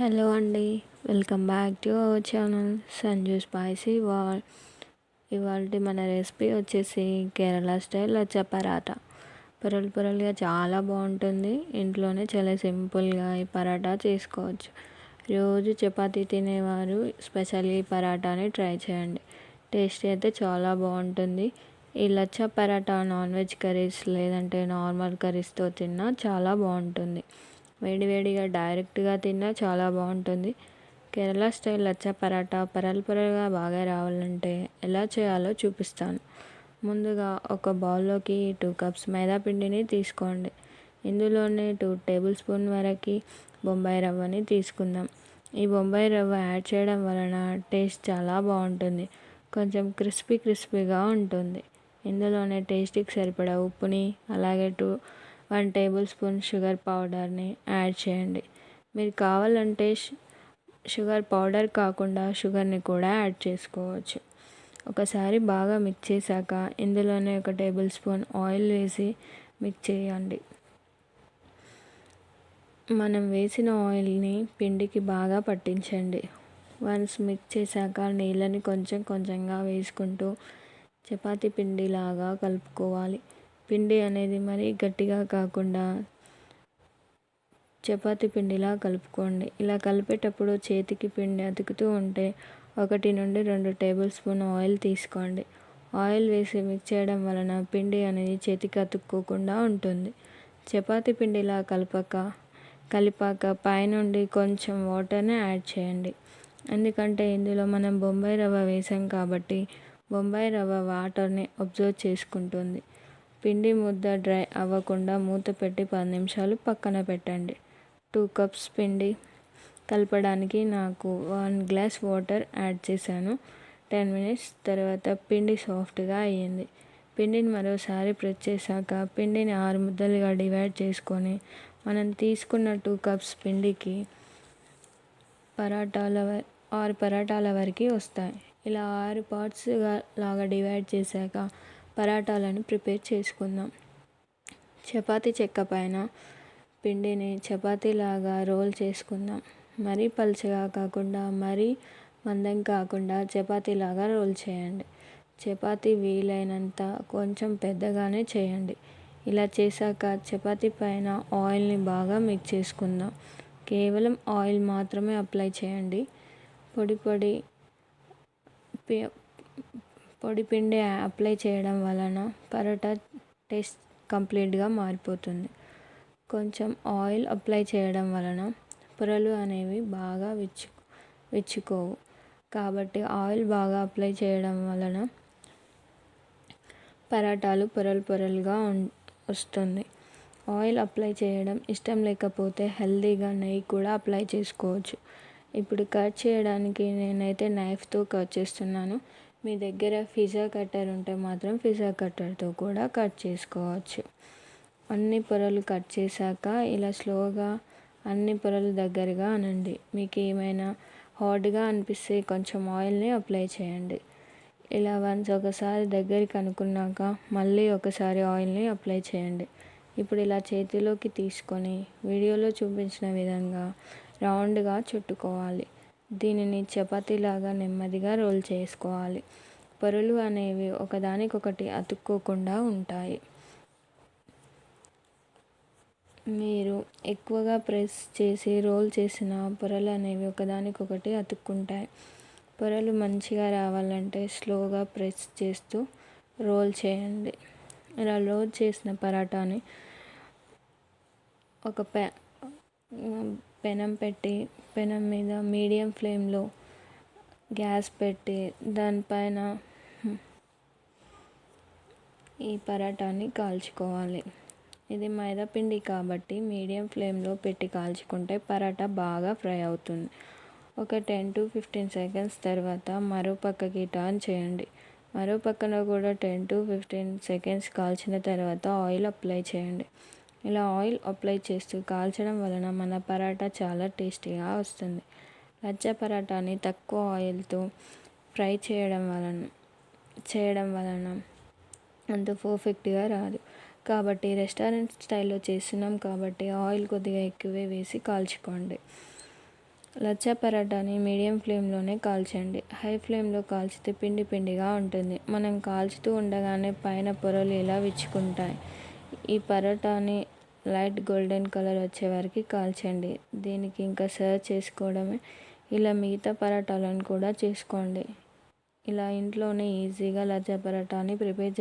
Hello అండి welcome back to our channel Sanju spicy wall ఇవాళ మన రెసిపీ వచ్చేసి కేరళ స్టైల్ లచ్చ పరాటా. పొరలు పొరలుగా చాలా బాగుంటుంది. ఇంట్లోనే చాలా సింపుల్గా ఈ పరాటా చేసుకోవచ్చు. రోజు చపాతీ తినేవారు స్పెషల్లీ ఈ పరాటాని ట్రై చేయండి. టేస్ట్ అయితే చాలా బాగుంటుంది. ఈ lachha paratha non veg curries లేదంటే నార్మల్ కర్రీస్తో తిన్నా చాలా బాగుంటుంది. వేడివేడిగా డైరెక్ట్గా తిన్నా చాలా బాగుంటుంది. కేరళ స్టైల్ లచ్చ పరాటా పరల్ పరల్గా బాగా రావాలంటే ఎలా చేయాలో చూపిస్తాను. ముందుగా ఒక బౌల్లోకి టూ కప్స్ మైదా పిండిని తీసుకోండి. ఇందులోనే టూ టేబుల్ స్పూన్ వరకు బొంబాయి రవ్వని తీసుకుందాం. ఈ బొంబాయి రవ్వ యాడ్ చేయడం వలన టేస్ట్ చాలా బాగుంటుంది. కొంచెం క్రిస్పీ క్రిస్పీగా ఉంటుంది. ఇందులోనే టేస్ట్కి సరిపడా ఉప్పుని అలాగే two one tablespoon sugar పౌడర్ని యాడ్ చేయండి. మీరు కావాలంటే షుగర్ పౌడర్ కాకుండా షుగర్ని కూడా యాడ్ చేసుకోవచ్చు. ఒకసారి బాగా మిక్స్ చేశాక ఇందులోనే ఒక టేబుల్ స్పూన్ ఆయిల్ వేసి మిక్స్ చేయండి. మనం వేసిన ఆయిల్ని పిండికి బాగా పట్టించండి. వన్స్ మిక్స్ చేశాక నీళ్ళని కొంచెం కొంచెంగా వేసుకుంటూ చపాతీ పిండిలాగా కలుపుకోవాలి. పిండి అనేది మరీ గట్టిగా కాకుండా చపాతి పిండిలా కలుపుకోండి. ఇలా కలిపేటప్పుడు చేతికి పిండి అతుకుతూ ఉంటే ఒకటి నుండి రెండు టేబుల్ స్పూన్ ఆయిల్ తీసుకోండి. ఆయిల్ వేసి మిక్స్ చేయడం వలన పిండి అనేది చేతికి అతుక్కోకుండా ఉంటుంది. చపాతి పిండిలా కలపక కలిపాక పైనుండి కొంచెం వాటర్ని యాడ్ చేయండి. ఎందుకంటే ఇందులో మనం బొంబాయి రవ్వ వేసాం కాబట్టి బొంబాయి రవ్వ వాటర్ని అబ్జర్వ్ చేసుకుంటుంది. పిండి ముద్ద డ్రై అవ్వకుండా మూత పెట్టి పది నిమిషాలు పక్కన పెట్టండి. టూ కప్స్ పిండి కలపడానికి నాకు వన్ గ్లాస్ వాటర్ యాడ్ చేశాను. టెన్ మినిట్స్ తర్వాత పిండి సాఫ్ట్గా అయ్యింది. పిండిని మరోసారి ప్రెస్ చేశాక పిండిని ఆరు ముద్దలుగా డివైడ్ చేసుకొని మనం తీసుకున్న టూ కప్స్ పిండికి పరాటాల ఆరు పరాటాల వరకు వస్తాయి. ఇలా ఆరు పార్ట్స్గా లాగా డివైడ్ చేశాక పరాటాలను ప్రిపేర్ చేసుకుందాం. చపాతీ చెక్క పైన పిండిని చపాతీలాగా రోల్ చేసుకుందాం. మరీ పలుచగా కాకుండా మరీ మందం కాకుండా చపాతీలాగా రోల్ చేయండి. చపాతీ వీలైనంత కొంచెం పెద్దగానే చేయండి. ఇలా చేశాక చపాతీ పైన ఆయిల్ని బాగా మిక్స్ చేసుకుందాం. కేవలం ఆయిల్ మాత్రమే అప్లై చేయండి. పొడి పొడి పొడి పిండి అప్లై చేయడం వలన పరోటా టేస్ట్ కంప్లీట్గా మారిపోతుంది. కొంచెం ఆయిల్ అప్లై చేయడం వలన పొరలు అనేవి బాగా విచ్చు విచ్చుకోవు. కాబట్టి ఆయిల్ బాగా అప్లై చేయడం వలన పరాటాలు పొరలు పొరలుగా వస్తుంది. ఆయిల్ అప్లై చేయడం ఇష్టం లేకపోతే హెల్తీగా నెయ్యి కూడా అప్లై చేసుకోవచ్చు. ఇప్పుడు కట్ చేయడానికి నేనైతే నైఫ్తో కట్ చేస్తున్నాను. మీ దగ్గర పిజ్జా కట్టర్ ఉంటే మాత్రం పిజ్జా కట్టర్తో కూడా కట్ చేసుకోవచ్చు. అన్ని పొరలు కట్ చేశాక ఇలా స్లోగా అన్ని పొరలు దగ్గరగా అనండి. మీకు ఏమైనా హార్డ్గా అనిపిస్తే కొంచెం ఆయిల్ని అప్లై చేయండి. ఇలా వన్స్ ఒకసారి దగ్గరికి అనుకున్నాక మళ్ళీ ఒకసారి ఆయిల్ని అప్లై చేయండి. ఇప్పుడు ఇలా చేతిలోకి తీసుకొని వీడియోలో చూపించిన విధంగా రౌండ్గా చుట్టుకోవాలి. దీనిని చపాతీలాగా నెమ్మదిగా రోల్ చేసుకోవాలి. పొరలు అనేవి ఒకదానికొకటి అతుక్కోకుండా ఉంటాయి. మీరు ఎక్కువగా ప్రెస్ చేసి రోల్ చేసిన పొరలు అనేవి ఒకదానికొకటి అతుక్కుంటాయి. పొరలు మంచిగా రావాలంటే స్లోగా ప్రెస్ చేస్తూ రోల్ చేయండి. ఇలా రోల్ చేసిన పరాటాని ఒక ప్యా పెనం పెట్టి పెనం మీద మీడియం ఫ్లేమ్లో గ్యాస్ పెట్టి దానిపైన ఈ పరాటాని కాల్చుకోవాలి. ఇది మైదా పిండి కాబట్టి మీడియం ఫ్లేమ్లో పెట్టి కాల్చుకుంటే పరాటా బాగా ఫ్రై అవుతుంది. ఒక టెన్ టు ఫిఫ్టీన్ సెకండ్స్ తర్వాత మరో పక్కకి టర్న్ చేయండి. మరో పక్కన కూడా టెన్ టు ఫిఫ్టీన్ సెకండ్స్ కాల్చిన తర్వాత ఆయిల్ అప్లై చేయండి. ఇలా ఆయిల్ అప్లై చేస్తూ కాల్చడం వలన మన పరాటా చాలా టేస్టీగా వస్తుంది. లచ్చ పరాటాని తక్కువ ఆయిల్తో ఫ్రై చేయడం వలన చేయడం వలన అంత పర్ఫెక్ట్గా రాదు. కాబట్టి రెస్టారెంట్ స్టైల్లో చేస్తున్నాం కాబట్టి ఆయిల్ కొద్దిగా ఎక్కువే వేసి కాల్చుకోండి. లచ్చా పరాటాని మీడియం ఫ్లేమ్లోనే కాల్చండి. హై ఫ్లేమ్లో కాల్చితే పిండి పిండిగా ఉంటుంది. మనం కాల్చుతూ ఉండగానే పైన పొరలు ఇలా విచ్చుకుంటాయి? ఈ పరోటాని లైట్ గోల్డెన్ కలర్ వచ్చే వరకు కాల్చండి. దీనికి ఇంకా సర్వ్ చేసుకోవడమే. ఇలా మిగతా పరోటాలను కూడా చేసుకోండి. ఇలా ఇంట్లోనే ఈజీగా లజ్జా పరోటాని ప్రిపేర్